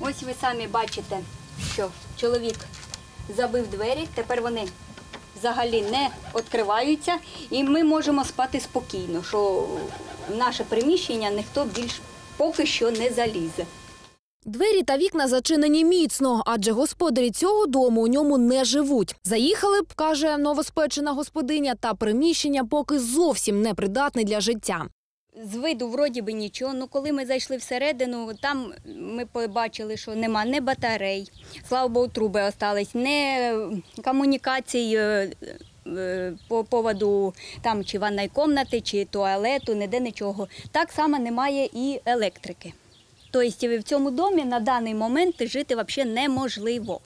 Ось ви самі бачите, що чоловік забив двері, тепер вони взагалі не відкриваються, і ми можемо спати спокійно, що в наше приміщення ніхто більш поки що не залізе. Двері та вікна зачинені міцно, адже господарі цього дому у ньому не живуть. Заїхали б, каже новоспечена господиня, та приміщення поки зовсім непридатне для життя. З виду вроді би нічого. Ну коли ми зайшли всередину, там ми побачили, що нема ні батарей, слава Богу, труби остались, ні комунікацій е, е, по поводу там чи ванної кімнати, чи туалету, ніде нічого. Так само немає і електрики. Тобто в цьому домі на даний момент жити взагалі неможливо.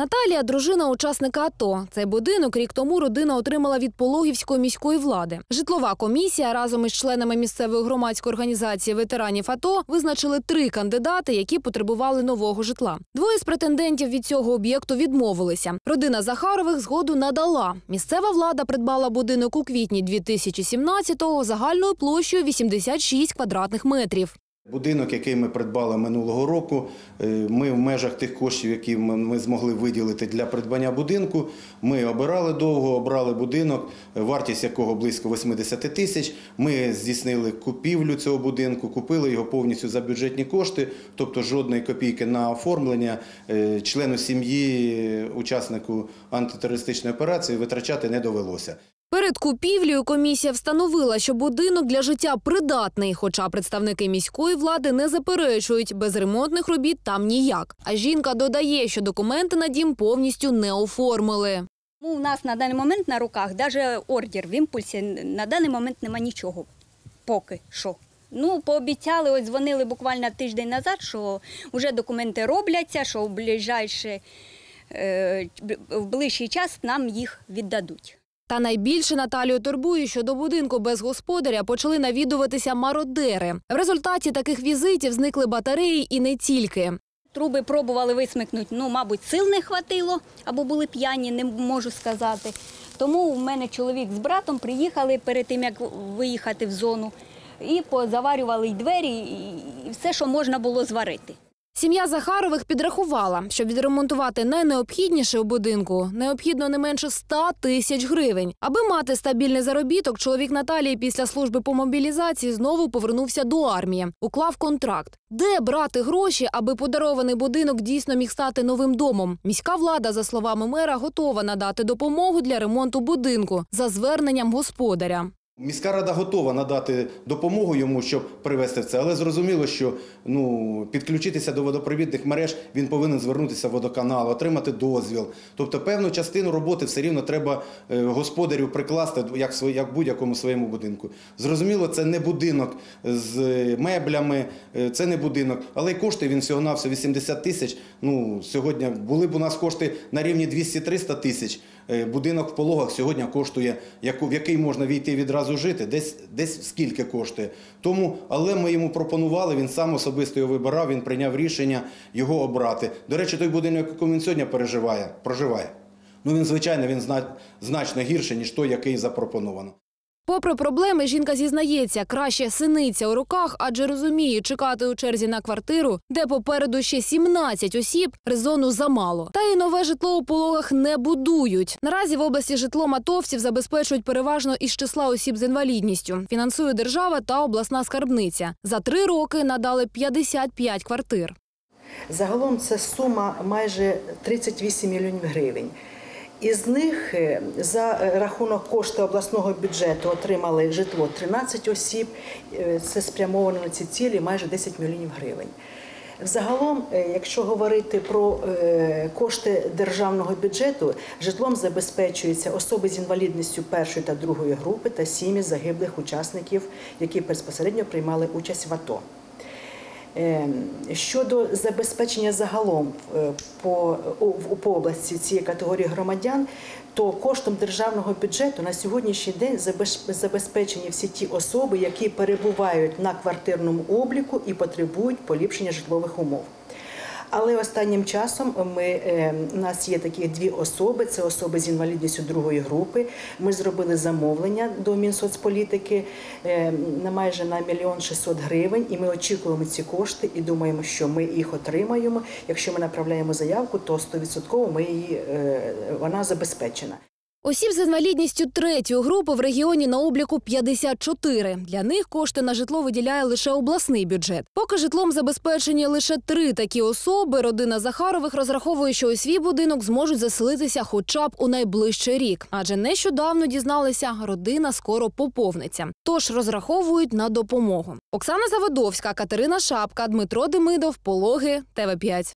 Наталія, дружина учасника АТО. Цей будинок рік тому родина отримала від Пологівської міської влади. Житлова комісія разом із членами місцевої громадської організації ветеранів АТО визначили три кандидати, які потребували нового житла. Двоє з претендентів від цього об'єкту відмовилися. Родина Захарових згоду надала. Місцева влада придбала будинок у квітні 2017-го загальною площею 86 квадратних метрів. Будинок, який ми придбали минулого року, е, ми в межах тих коштів, які ми- змогли виділити для придбання будинку, ми обирали довго, обрали будинок, е, вартість якого близько 80 тисяч. Ми здійснили купівлю цього будинку, купили його повністю за бюджетні кошти, тобто жодної копійки на оформлення е, члену сім'ї, учаснику антитерористичної операції витрачати не довелося. Перед купівлею комісія встановила, що будинок для життя придатний, хоча представники міської влади не заперечують, без ремонтних робіт там ніяк. А жінка додає, що документи на дім повністю не оформили. Ну, у нас на даний момент на руках навіть ордер в імпульсі на даний момент нема нічого. Поки що. Ну, пообіцяли, ось дзвонили буквально тиждень назад, що вже документи робляться, що в ближайший, е, в ближчий час нам їх віддадуть. Та найбільше Наталію турбує, що до будинку без господаря почали навідуватися мародери. В результаті таких візитів зникли батареї і не тільки. Труби пробували висмикнути, ну, мабуть, сил не хватило, або були п'яні, не можу сказати. Тому в мене чоловік з братом приїхали перед тим, як виїхати в зону, і позаварювали й двері, і все, що можна було зварити. Сім'я Захарових підрахувала, щоб відремонтувати найнеобхідніше у будинку, необхідно не менше 100 тисяч гривень. Аби мати стабільний заробіток, чоловік Наталії після служби по мобілізації знову повернувся до армії, уклав контракт. Де брати гроші, аби подарований будинок дійсно міг стати новим домом? Міська влада, за словами мера, готова надати допомогу для ремонту будинку за зверненням господаря. Міська рада готова надати допомогу йому, щоб привести це, але зрозуміло, що ну підключитися до водопровідних мереж він повинен звернутися в водоканал, отримати дозвіл. Тобто певну частину роботи все рівно треба е, господарю прикласти, як як будь-якому своєму будинку. Зрозуміло, це не будинок з меблями, е, це не будинок, але й кошти він всього навсього 80 тисяч. Ну сьогодні були б у нас кошти на рівні 200-300 тисяч. Е, Будинок в пологах сьогодні коштує, в який можна війти відразу жити, десь, десь скільки коштує. Тому, але ми йому пропонували, він сам особисто його вибирав, він прийняв рішення його обрати. До речі, той будинок, якому він сьогодні переживає, проживає. Ну він, звичайно, він значно гірше, ніж той, який запропоновано. Попри проблеми, жінка зізнається, краще синиця у руках, адже розуміє, чекати у черзі на квартиру, де попереду ще 17 осіб, резону замало. Та й нове житло у пологах не будують. Наразі в області житлом атовців забезпечують переважно із числа осіб з інвалідністю. Фінансує держава та обласна скарбниця. За три роки надали 55 квартир. Загалом це сума майже 38 мільйонів гривень. Із них е, за е, рахунок кошту обласного бюджету отримали житло 13 осіб. Е, Це спрямовано на ці цілі майже 10 мільйонів гривень. Загалом, е, якщо говорити про кошти державного бюджету, житлом забезпечуються особи з інвалідністю першої та другої групи та сім'ї загиблих учасників, які безпосередньо приймали участь в АТО. Е, Щодо забезпечення загалом е, по області цієї категорії громадян, то коштом державного бюджету на сьогоднішній день забезпечені всі ті особи, які перебувають на квартирному обліку і потребують поліпшення житлових умов. Але останнім часом ми, е, у нас є такі дві особи: це особи з інвалідністю другої групи. Ми зробили замовлення до Мінсоцполітики е, на майже на мільйон 600 гривень, і ми очікуємо ці кошти і думаємо, що ми їх отримаємо. Якщо ми направляємо заявку, то 100% ми її е, вона забезпечена. Осіб з інвалідністю третьої групи в регіоні на обліку 54. Для них кошти на житло виділяє лише обласний бюджет. Поки житлом забезпечені лише три такі особи, родина Захарових розраховує, що у свій будинок зможуть заселитися хоча б у найближчий рік. Адже нещодавно дізналися, родина скоро поповниться. Тож розраховують на допомогу. Оксана Заводовська, Катерина Шапка, Дмитро Демидов, Пологи, ТВ 5